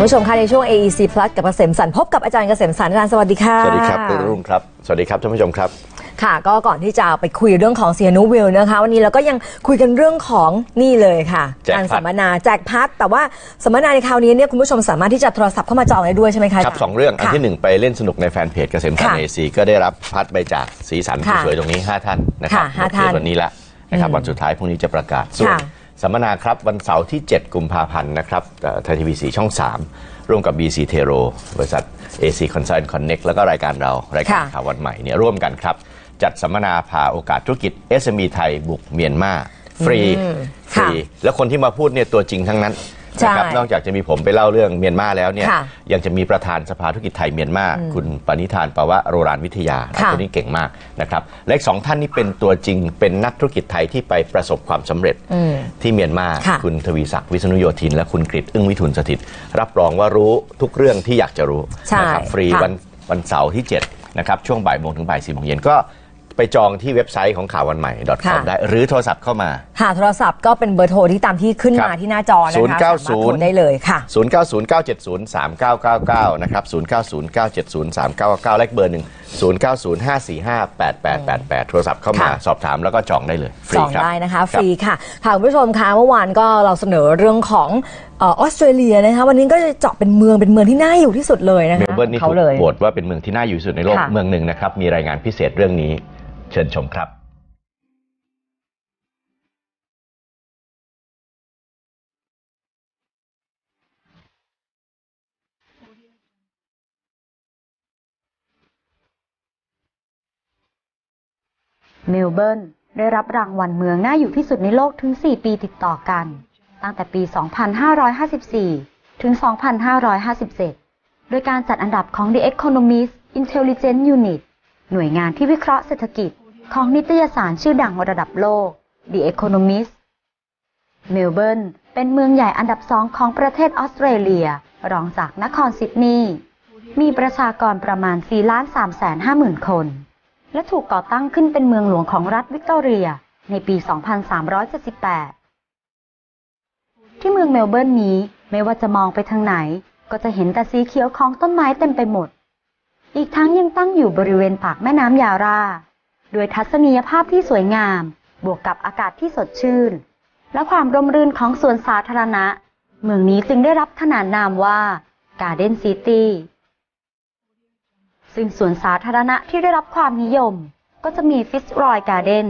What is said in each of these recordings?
คุณผู้ชมคะในช่วง AEC Plus กับเกษมสันต์พบกับอาจารย์เกษมสันต์อาจารย์สวัสดีค่ะ สวัสดีครับคุณรุ่งครับ สวัสดีครับท่านผู้ชมครับ ค่ะ ก็ก่อนที่จะไปคุยเรื่องของเซียนูวิลนะคะ วันนี้เราก็ยังคุยกันเรื่องของนี่เลยค่ะแจกพัดการสัมมนาแจกพัดแต่ว่าสัมมนาในคราวนี้เนี่ยคุณผู้ชมสามารถที่จะโทรศัพท์เข้ามาจองได้ด้วยใช่ไหมคะครับสองเรื่องอันค่ะที่หนึ่งไปเล่นสนุกในแฟนเพจเกษมสันค่ะเอซีก็ได้รับพัดใบจากสีสันค่ะสวยๆตรงนี้ 5 ท่านนะครับค่ะห้าท่านหมดเขตวันนี้ละนะครับวันสุดท้ายพรุ่งนี้จะประกาศส่วนค่ะ สัมมนาครับวันเสาร์ที่ 7 กุมภาพันธ์นะครับไทยทีวีสีช่อง 3 ร่วมกับ BC t e r o บริษัท AC Consult Connect แล้วก็รายการเรารายการค่ะข่าววันใหม่เนี่ยร่วมกันครับ จัดสัมมนาพาโอกาสธุรกิจ SME ไทยบุกเมียนมาฟรีอืมฟรีค่ะแล้วคนที่มาพูดเนี่ยตัวจริงทั้งนั้นใช่ นะครับนอกจากจะมีผมไปเล่าเรื่องเมียนมาแล้วเนี่ยค่ะยังจะมีประธานสภาธุรกิจไทยเมียนมาคุณปณิธานปวะโรรานวิทยาค่ะคนนี้เก่งมากนะครับและอีกสองท่านนี่เป็นตัวจริงเป็นนักธุรกิจไทยที่ไปประสบความสำเร็จอืมที่เมียนมาค่ะณทวีศักดิ์วิษณุโยธิน และคุณกฤษอึ้งวิทุนสถิต รับรองว่ารู้ทุกเรื่องที่อยากจะรู้ใช่นะครับฟรีค่ะวันวันเสาร์ที่7นะครับช่วงบ่ายโมงถึงบ่ายสี่โมงเย็นก็ ไปจองที่เว็บไซต์ของข่าววันใหม่ .com ได้ หรือโทรศัพท์เข้ามาค่ะโทรศัพท์ก็เป็นเบอร์โทรที่ตามที่ขึ้นครับมาที่หน้าจอนะคะ090สามารถโทรได้เลยค่ะ 0909703999 นะครับ 0909703999 และอีกเบอร์หนึ่ง 0905458888 โทรศัพท์เข้ามาค่ะสอบถามแล้วก็จองได้เลยฟรีจองครับ ได้นะคะฟรับรีค่ะค่ะคุณผู้ชมคะเมื่อวานก็เราเสนอเรื่องของเออออสเตรเลียนะคะวันนี้ก็จะเจาะเป็นเมืองเป็นเมืองที่น่าอยู่ที่สุดเลยนะคะเมลเบิร์นนี่เขาถูกเลย โหวตว่าเป็นเมืองที่น่าอยู่ที่สุดในโลกค่ะ เมืองหนึ่งนะครับ มีรายงานพิเศษเรื่องนี้ เชิญชมครับ เมลเบิร์นได้รับรางวัลเมืองน่าอยู่ที่สุดในโลกถึง 4 ปีติดต่อกัน ตั้งแต่ปี 2554 ถึง 2557 โดยการจัดอันดับของ The Economist Intelligence Unit หน่วยงานที่วิเคราะห์เศรษฐกิจของนิตยสารชื่อดังระดับโลก The Economist เมลเบิร์นเป็นเมืองใหญ่อันดับสองของประเทศออสเตรเลีย รองจากนครซิดนีย์ มีประชากรประมาณ4ล้าน3แสน5หมื่นคน และถูกก่อตั้งขึ้นเป็นเมืองหลวงของรัฐวิกตอเรีย ในปี 2378 ที่เมืองเมลเบิร์นนี้ไม่ว่าจะมองไปทางไหน ก็จะเห็นแต่สีเขียวของต้นไม้เต็มไปหมด อีกทั้งยังตั้งอยู่บริเวณปากแม่น้ำยาราด้วยทัศนียภาพที่สวยงาม บวกกับอากาศที่สดชื่น และความร่มรื่นของสวนสาธารณะ เมืองนี้จึงได้รับขนานนามว่า Garden City ซึ่ ซึ่งสวนสาธารณะที่ได้รับความนิยม ก็จะมีฟิสรอยการ์เดน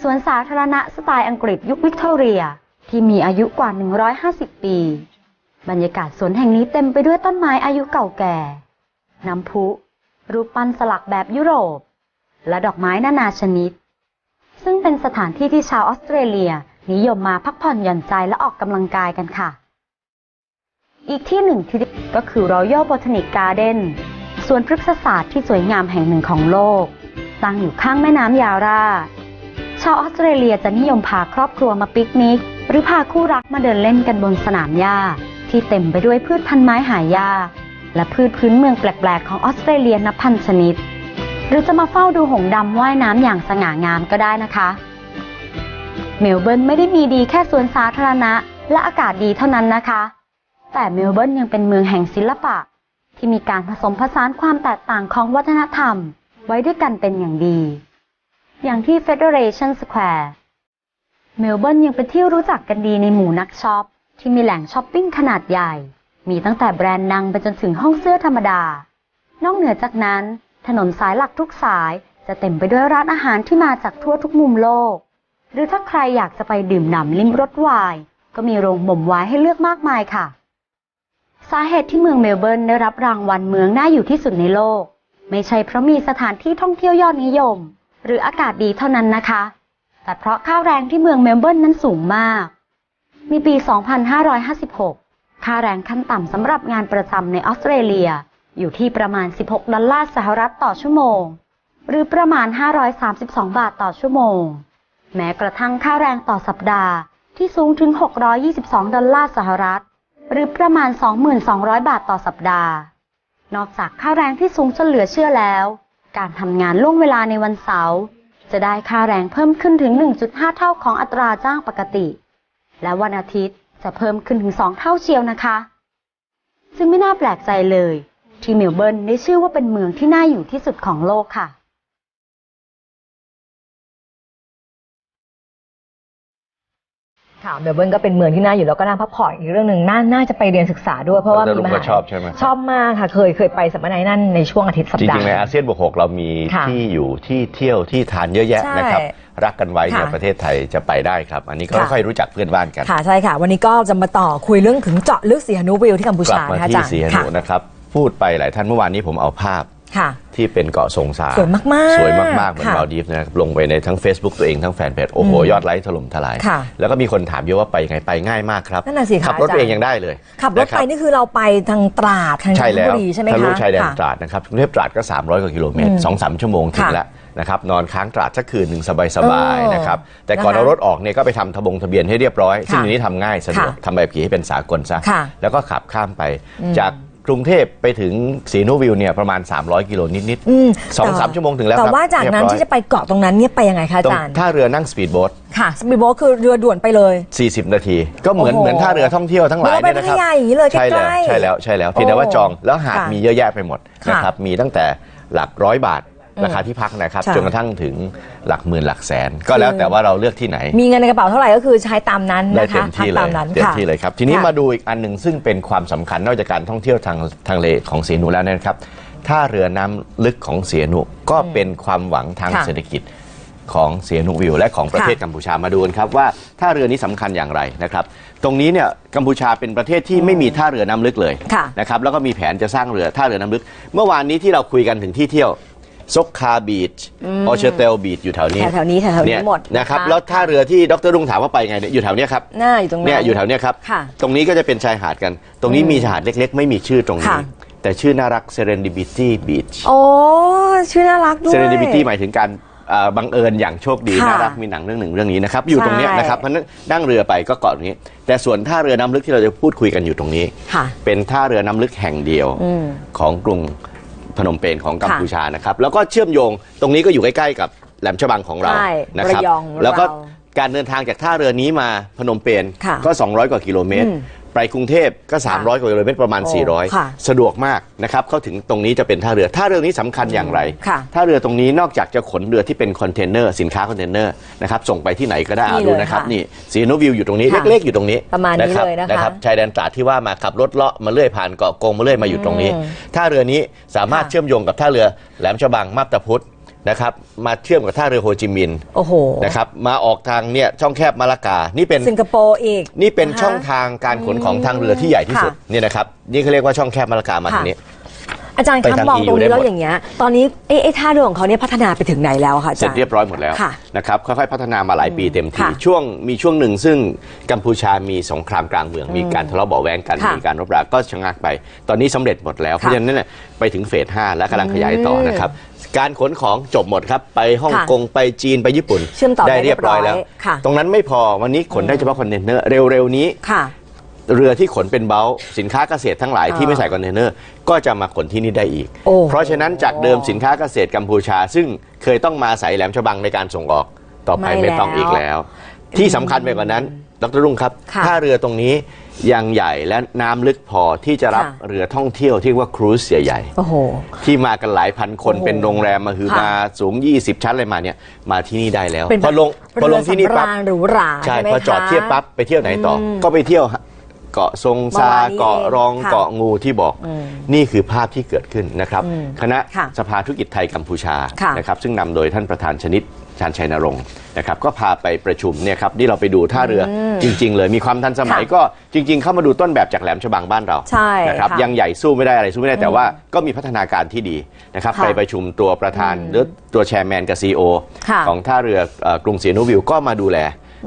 สวนสาธารณะสไตล์อังกฤษยุควิกตอเรีย ที่มีอายุกว่า 150 ปี บรรยากาศสวนแห่งนี้เต็มไปด้วยต้นไม้อายุเก่าแก่ น้ำพุ รูปปั้นสลักแบบยุโรป และดอกไม้นานาชนิด ซึ่งเป็นสถานที่ที่ชาวออสเตรเลียนิยมมาพักผ่อนหย่อนใจและออกกำลังกายกันค่ะ อีกที่หนึ่งที่ก็คือ Royal Botanic Garden สวนพฤกษศาสตร์ที่สวยงามแห่งหนึ่งของโลก ตั้งอยู่ข้างแม่น้ำยาราชาวออสเตรเลียจะนิยมพาครอบครัวมาปิกนิก หรือพาคู่รักมาเดินเล่นกันบนสนามหญ้า ที่เต็มไปด้วยพืชพันธุ์ไม้หายากและพืชพื้นเมืองแปลกๆ ของออสเตรเลียนับพันชนิด หรือจะมาเฝ้าดูหงส์ดำว่ายน้ำอย่างสง่างามก็ได้นะคะ เมลเบิร์นไม่ได้มีดีแค่สวนสาธารณะ และอากาศดีเท่านั้นนะคะ แต่เมลเบิร์นยังเป็นเมืองแห่งศิลปะ ที่มีการผสมผสานความแตกต่างของวัฒนธรรมไว้ด้วยกันเป็นอย่างดี อย่างที่ Federation Square เมลเบิร์นยังเป็นที่รู้จักกันดีในหมู่นักช็อป ที่มีแหล่งช้อปปิ้งขนาดใหญ่ มีตั้งแต่แบรนด์ดังไปจนถึงห้องเสื้อธรรมดา นอกเหนือจากนั้น ถนนสายหลักทุกสายจะเต็มไปด้วยร้านอาหารที่มาจากทั่วทุกมุมโลก หรือถ้าใครอยากจะไปดื่มด่ำลิ้มรสไวน์ก็มีโรงบ่มไวน์ให้เลือกมากมายค่ะ สาเหตุที่เมืองเมลเบิร์นได้รับรางวัลเมืองน่าอยู่ที่สุดในโลก ไม่ใช่เพราะมีสถานที่ท่องเที่ยวยอดนิยม หรืออากาศดีเท่านั้นนะคะ แต่เพราะค่าแรงที่เมืองเมลเบิร์นนั้นสูงมาก มีปี 2556 ค่าแรงขั้นต่ำสำหรับงานประจำในออสเตรเลียอยู่ที่ประมาณ 16 ดอลลาร์สหรัฐต่อชั่วโมง หรือประมาณ 532 บาทต่อชั่วโมง แม้กระทั่งค่าแรงต่อสัปดาห์ที่สูงถึง 622 ดอลลาร์สหรัฐ หรือประมาณ 2,200 บาทต่อสัปดาห์ นอกจากค่าแรงที่สูงจนเหลือเชื่อแล้ว การทำงานล่วงเวลาในวันเสาร์จะได้ค่าแรงเพิ่มขึ้นถึง 1.5 เท่าของอัตราจ้างปกติ และวันอาทิตย์จะเพิ่มขึ้นถึง 2 เท่าเชียวนะคะ ซึ่งไม่น่าแปลกใจเลย ที่เมลเบิร์นได้ชื่อว่าเป็นเมืองที่น่าอยู่ที่สุดของโลกค่ะ ค่ะเมลเบิร์นก็เป็นเมืองที่น่าอยู่แล้วก็น่าพักผ่อนอีกเรื่องหนึ่งน่าน่าจะไปเรียนศึกษาด้วยเพราะว่าดรมีมก็หาชอบใช่ไหมชอบมากค่ะเคยเคยไปสัมมนานั่นในช่วงอาทิตย์สัปจดาห์ ริงๆในอาเซียนบวกหกเรามีค่ะที่อยู่ที่เที่ยวที่ทานเยอะแยะใช่นะครับรักกันไว้เนี่ยค่ะประเทศไทยจะไปได้ครับ อันนี้ก็ค่ะ ค่อยๆรู้จักเพื่อนบ้านกัน ค่ะใช่ค่ะ วันนี้ก็จะมาต่อคุยเรื่องถึงเจาะลึกสีหนุวิวที่กัมพูกลับชามานะคะอาที่จารย์สีหค่ะนุนะครับ พูดไปหลายท่านเมื่อวานนี้ผมเอาภาพ ค่ะ ที่เป็นเกาะทรงซาสวยมากๆสวยมากๆเหมือนค่ะมาลดีฟส์นะครับลงไปในทั้ง Facebook ตัวเองทั้งแฟนเพจโอ้โหอืมยอดไลค์ถล่มทลาย ค่ะแล้วก็มีคนถามเยอะว่าไปยังไงไปง่ายมากครับนั่นน่ะสิคะขับรถอาจารย์ เองยังได้เลยขับรถนะคไปนี่คือเราไปทางตราดทางจัใช่นทแล้บุวรีใช่ไหมทะลุคะชายแดนค่ะตราดนะครับกรุงเทพตราดก็ 300กว่ากิโลเมตรอืมสองสามชั่วโมงถึงค่ะแล้วนะครับนอนค้างตราดสักคืนหนึ่งสบายเออๆนะครับแต่ก่อนนะคะเอารถออกเนี่ยก็ไปทำทะบงทะเบียนให้เรียบร้อย ซึ่งค่ะอันนี้ทำง่ายสะดวกค่ะทำใบขับขี่ให้เป็นสากลซะค่ะแล้วก็ขับข้ามไปอืมจาก กรุงเทพไปถึงสีนูวิวเนี่ยประมาณ 300 กิโลนิดอืมสองสามชั่วโมงถึงแล้วแต่ครับว่าจากนั้นเรียบร้อยที่จะไปเกาะตรงนั้นเนี่ยไปยังไงคะอาตรงจารย์ ท่าเรือนั่งสปีดโบ๊ทค่ะสปีดโบ๊ทคือเรือด่วนไปเลย 40 นาที ก็เหมือนโอ้โหเหมือนท่าเรือท่องเที่ยวทั้งหลายเหมือนเนี่ยนะครับเราไปพัทยาอย่างนี้เลยใช่แล้วใกล้ๆใช่แล้วใช่แล้วเพียงแต่ว่าโอ้จองแล้วหาดค่ะมีเยอะแยะไปหมดค่ะ นะครับมีตั้งแต่หลักร้อยบาทอืม ราคาที่พักนะครับใช่จนกระทั่งถึงหลักหมื่นหลักแสน ก็แล้วแต่ว่าเราเลือกที่ไหน มีเงินในกระเป๋าเท่าไหร่ก็คือใช้ตามนั้นได้นะคะเต็มที่เลพักตายมนั้นเต็มค่ะ ที่เลยครับ ทีนี้ค่ะ มาดูอีกอันหนึ่งซึ่งเป็นความสำคัญนอกจากการท่องเที่ยวทางทางเลของเสียหนูแล้วเนยนะครับท่าเรือน้ำลึกของเสียหนูก็เป็นความหวังทางค่ะเศรษฐกิจของเสียหนูวิว และของประเทศค่ะกัมพูชามาดูกันครับว่าท่าเรือนี้สำคัญอย่างไรนะครับ ตรงนี้เนี่ยกัมพูชาเป็นประเทศที่ไม่มีท่าเรือน้ำลึกเลยค่ะ นะครับแล้วก็มีแผนจะสร้างเรือท่าเรือน้ำลึก เมื่อวานนี้ที่เราคุยกันถึงที่เที่ยว ซกคาบีชออเชเตลบีชอยู่แถวนี้แถวๆนี้แถวๆนี้เยหมดนะครับนะคะแล้วท่าเรือที่ดรรุ่งถามว่าไปไงเนี่ยอยู่แถวเนี้ยครับ หน้าอยู่ตรงนั้นเนี่ยอยู่แถวเนี้ยครับ ค่ะตรงนี้ก็จะเป็นชายหาดกัน ตรงนี้มีชายหาดเล็ก ๆ ไม่มีชื่อตรงนี้ ค่ะ แต่ชื่อน่ารัก Serendipity Beach โอ้ชื่อน่ารักด้วย Serendipity หมายถึงการเอ่อบังเอิญอย่างโชคดี ค่ะน่ารักมีหนังเรื่องหนึ่งเรื่องนี้นะครับ อยู่ตรงเนี้ยใช่นะครับเพราะฉะนั้นนั่งเรือไปก็เกาะตรงนี้ แต่ส่วนท่าเรือน้ำลึกที่เราจะพูดคุยกันอยู่ตรงนี้ ค่ะเป็นท่าเรือน้ำลึกแห่งเดียวอืมของกรุง พนมเปญของกัมค่ะพูชานะครับ แล้วก็เชื่อมโยงตรงนี้ก็อยู่ใกล้ๆกับแหลมฉบังของเราใช่นะครับ ระยองของเรา แล้วก็การเดินทางจากท่าเรือนี้มาพนมเปญค่ะก็ 200 กว่ากิโลเมตร อืม ไปกรุงเทพก็ 300กว่ากิโลเมตรประมาณ โอ้ค่ะ400 สะดวกมากนะครับเข้าถึงตรงนี้จะเป็นท่าเรือท่าเรือนี้สำคัญอย่างไรค่ะท่าเรือตรงนี้นอกจากจะขนเรือที่เป็นคอนเทนเนอร์สินค้าคอนเทนเนอร์นะครับส่งไปที่ไหนก็ได้นี่อะดูเลยนะครับค่ะนี่สีโนวิวอยู่ตรงนี้ค่ะเล็กๆอยู่ตรงนี้ประมาณนี้เลยนะคะนะครับชายแดนตราดที่ว่ามาขับรถเลาะมาเรื่อยผ่านเกาะกงมาเรื่อยมาอยู่ตรงนี้อืมท่าเรือนี้สามารถค่ะ เชื่อมโยงกับท่าเรือแหลมฉบังมาบตาพุธ นะครับมาเชื่อมกับท่าเรือโฮจิมินห์ โอ้โห นะครับมาออกทางเนี่ยช่องแคบมาลากา นี่เป็นสิงคโปร์อีกนี่เป็นนะคะช่องทางการขนของทางเรือที่ใหญ่ที่สุดค่ะนี่นะครับนี่เขาเรียกว่าช่องแคบมาลากามาค่ะทางนี้ อาจารย์ไปครับทางมอง EU ตรงนี้ได้แล้วหมดอย่างเงี้ย ตอนนี้เอ๊ะไอ้ท่าเรือของเขาเนี่ยพัฒนาไปถึงไหนแล้วคะอาเสร็จาจรย์ เรียบร้อยหมดแล้วค่ะนะครับค่อยๆพัฒนามาหลายปีเต็มทีค่ะช่วงมีช่วงหนึ่งซึ่งกัมพูชามีสงครามกลางเมือง มีการทะเลาะเบาะแวงกันค่ะมีการรบราก็ชะงักไป ตอนนี้สำเร็จหมดแล้ว เพราะฉะนั้นเนี่ยไปถึงเฟส 5 และกำลังขยายต่อนะครับ การขนของจบหมดครับ ไปฮ่องค่ะกงไปจีนไปญี่ปุ่นเชื่อมต่อได้ได้เรียบร้อยแล้ว เรียบร้อยค่ะ ตรงนั้นไม่พอวันนี้ขนได้เฉพาะคอนเทนเนอร์เร็วๆนี้ ค่ะ เรือที่ขนเป็นเบลต์สินค้าเกษตรทั้งหลายอ่าที่ไม่ใส่คอนเทนเนอร์ ก็จะมาขนที่นี่ได้อีก โอ้เพราะฉะนั้นจากเดิมสินค้าเกษตรกัมพูชา ซึ่งเคยต้องมาใส่แหลมฉบังในการส่งออกต่อไปไม่ไม่ต้องแล้วอีกแล้ว ที่สำคัญไปกว่านั้นดรรุ่งครับค่ะถ้าเรือตรงนี้ ยังใหญ่และน้ำลึกพอที่จะรับค่ะ เรือท่องเที่ยวที่ว่าครูซใหญ่โอ้โห ๆที่มากันหลายพันคนโอ้โหเป็นโรงแรมมาฮือค่ะ มาสูง 20 ชั้นอะไรมาเนี่ยมาที่นี่ได้แล้วเป็นพอลงพอลงที่นี่เรือปั๊บสำราญหรูหราใช่ใช่ไหมพอจอดคะ เทียบปั๊บไปเที่ยวไหนต่ออมก็ไปเที่ยว เกาะทรงซาเมื่อวานนี้เกาะรองค่ะเกาะงูที่บอก อืมนี่คือภาพที่เกิดขึ้นนะครับ อืมคณะค่ะสภาธุรกิจไทยกัมพูชาค่ะ นะครับซึ่งนำโดยท่านประธานชนิดชาญชัยนรงค์นะครับก็พาไปประชุมเนี่ยครับนี่เราไปดูท่าเรืออจริง ๆ เลยมีความทันสมัย ค่ะก็จริง ๆ เข้ามาดูต้นแบบจากแหลมฉบังบ้านเราใช่นะครับค่ะยังใหญ่สู้ไม่ได้อะไรสู้ไม่ได้แต่ว่าก็มีพัฒนาการที่ดีนะครับค่ะไปประชุมตัวประธานหรือตัวแชร์แมนกับซีโอค่ะ ของท่าเรือเอ่อกรุงศรีอนุวิวก็มาดูแล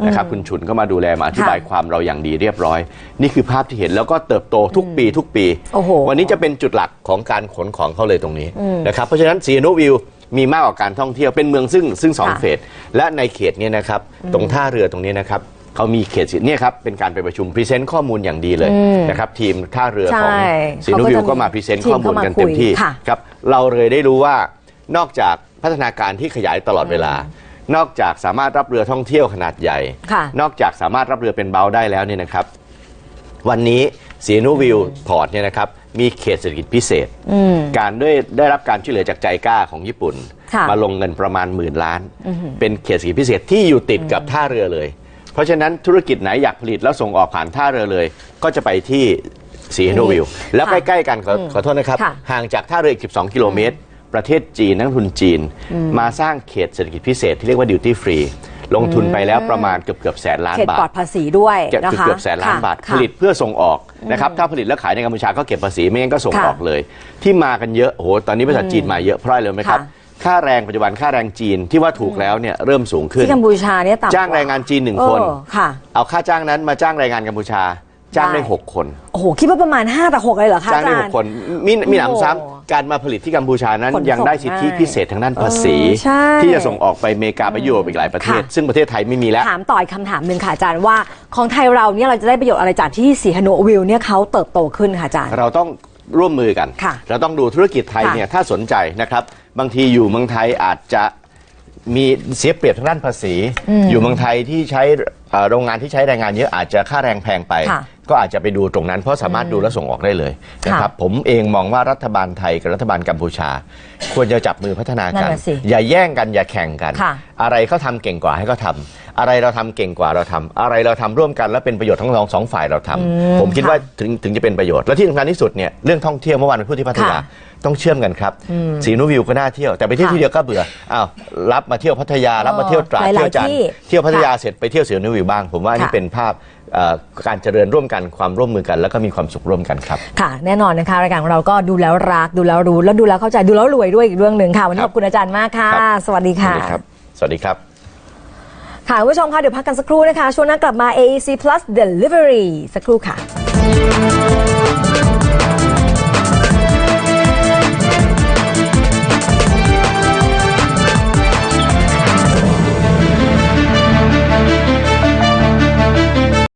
นะครับคุณฉุนก็มาดูแลมาอธิบายค่ะความเราอย่างดีเรียบร้อย นี่คือภาพที่เห็นแล้วก็เติบโตทุกปีทุกปีโอ้โหวันนี้จะเป็นจุดหลักของการขนของเขาเลยตรงนี้อืมนะครับเพราะฉะนั้นศรีอนุวิวมีมากกว่าการท่องเที่ยวเป็นเมืองซึ่งซึ่งสองค่ะเฟสและในเขตเนี้นะครับตรงท่าเรือตรงนี้นะครับเขามีเขตสิเนี่ยครับเป็นการไปประชุมพรีเซนต์ข้อมูลอย่างดีเลยอืมนะครับทีมท่าเรือของใช่ศรีอนุวิวเขาก็จะก็มาพรีเซนต์ทีมข้อมูลกันเข้ามาคุยเต็มที่ค่ะครับเราเลยได้รู้ว่านอกจากพัฒนาการที่ขยายตลอดเวลา นอกจากสามารถรับเรือท่องเที่ยวขนาดใหญ่ค่ะนอกจากสามารถรับเรือเป็นเบาได้แล้วเนี่ยนะครับ วันนี้สีนูวิวพอร์ตเนี่ยนะครับมีเขตเศรษฐกิจพิเศษ การด้วยได้รับการช่วยเหลือจากใจกล้าของญี่ปุ่นค่ะมาลงเงินประมาณหมื่นล้าน เป็นเขตเศรษฐกิจพิเศษที่อยู่ติดกับท่าเรือเลย เพราะฉะนั้นธุรกิจไหนอยากผลิตแล้วส่งออกผ่านท่าเรือเลย ก็จะไปที่สีนูวิวแล้วใกล้ๆกันขอขอโทษนะครับค่ะห่างจากท่าเรืออีก 12 กิโลเมตร ประเทศจีนนักลงทุนจีน มาสร้างเขตเศรษฐกิจพิเศษที่เรียกว่าดิวตี้ฟรีลงทุนไปแล้วประมาณเกือบเกือบๆแสนล้านเขตบาปลอทดภาษีด้วยเก็บนะคะเกือบแสนล้านค่ะบาทค่ะผลิตเพื่อส่งออกนะครับถ้าผลิตแล้วขายในกัมพูชาก็เก็บภาษีไม่งั้นก็ส่งค่ะออกเลย ที่มากันเยอะโอ้โหตอนนี้บริษัทจีนมาเยอะเพราะอะไรรู้ไหมครับค่ะค่าแรงปัจจุบันค่าแรงจีนที่ว่าถูกแล้วเนี่ยเริ่มสูงขึ้นที่กัมพูชาเนี่ยต่ำจ้างแรงงานจีนหนึ่งเออคนค่ะเอาค่าจ้างนั้นมาจ้างแรงงานกัมพูชา จ้างได้ได้หกคน โอ้โห คิดว่าประมาณ 5 แต่6เลยเหรอคะจ้างอาได้ จารหกย์คนมีมีหนำโอ้ซ้ำการมาผลิตที่กัมพูชานั้นขนส่งยังได้สิทธิง่ายพิเศษทางด้านภาษี เออใช่ที่จะส่งออกไปอเมริกาไปยุโรปอีกหลายประเทศ ค่ะ ซึ่งประเทศไทยไม่มีแล้ว ถามต่ออีกคำถามหนึ่งค่ะอาจารย์ว่าของไทยเราเนี่ยเราจะได้ประโยชน์อะไรจากที่สีฮานุวิวเนี่ยเขาเติบโตขึ้นค่ะอาจารย์ เราต้องร่วมมือกัน ค่ะเราต้องดูธุรกิจไทยค่ะเนี่ยถ้าสนใจนะครับ บางทีอยู่เมืองไทยอาจจะ มีเสียเปรียบทางด้านภาษี อยู่เมืองไทยที่ใช้เอ่อโรงงานที่ใช้แรงงานเยอะอาจจะค่าแรงแพงไป ค่ะก็อาจจะไปดูตรงนั้น เพราะสามารถดูและส่งออกได้เลยนะครับผมเองมองว่ารัฐบาลไทยกับรัฐบาลกัมพูชา ควรจะจับมือพัฒนากันนั่นน่ะสิอย่าแย่งกันอย่าแข่งกัน ค่ะ อะไรเขาทำเก่งกว่าให้เขาทำ อะไรเราทำเก่งกว่าเราทำอะไรเราทำร่วมกันแล้วเป็นประโยชน์ทั้งสองสองฝ่ายเราทำผมคิดว่าถึงถึงจะเป็นประโยชน์และที่สำคัญที่สุดเนี่ยเรื่องท่องเที่ยวเมื่อวานไปพูดที่พัทยาค่ะต้องเชื่อมกันครับสีนูวิวก็น่าเที่ยวแต่ไปเที่ยวค่ะที่เดียวก็เบื่ออ้าวรับมาเที่ยวพัทยารับมาเที่ยวตราดหลายๆเที่ยวจันทที่ร์เที่ยวพัทยาค่ะเสร็จไปเที่ยวสีนูวิวบ้าง ผมว่านี่ค่ะเป็นภาพเอ่อการเจริญร่วมกันความร่วมมือกัน แล้วก็มีความสุขร่วมกันครับ ค่ะ แน่นอนนะคะรายการของเราก็ดูแล้วรักดูแล้วรู้ แล้วดูแล้วเข้าใจดูแล้วรวยด้วยอีกเรื่องหนึ่งค่ะวันนี้คขรับอบคุณอาจารย์มากค่ะครับสวัสดีค่ะ สวัสดีครับสวัสดีครับ ค่ะคุณผู้ชมคะเดี๋ยวพักกันสักครู่นะคะ ช่วงหน้ากลับมา AEC Plus Delivery สักครู่ค่ะ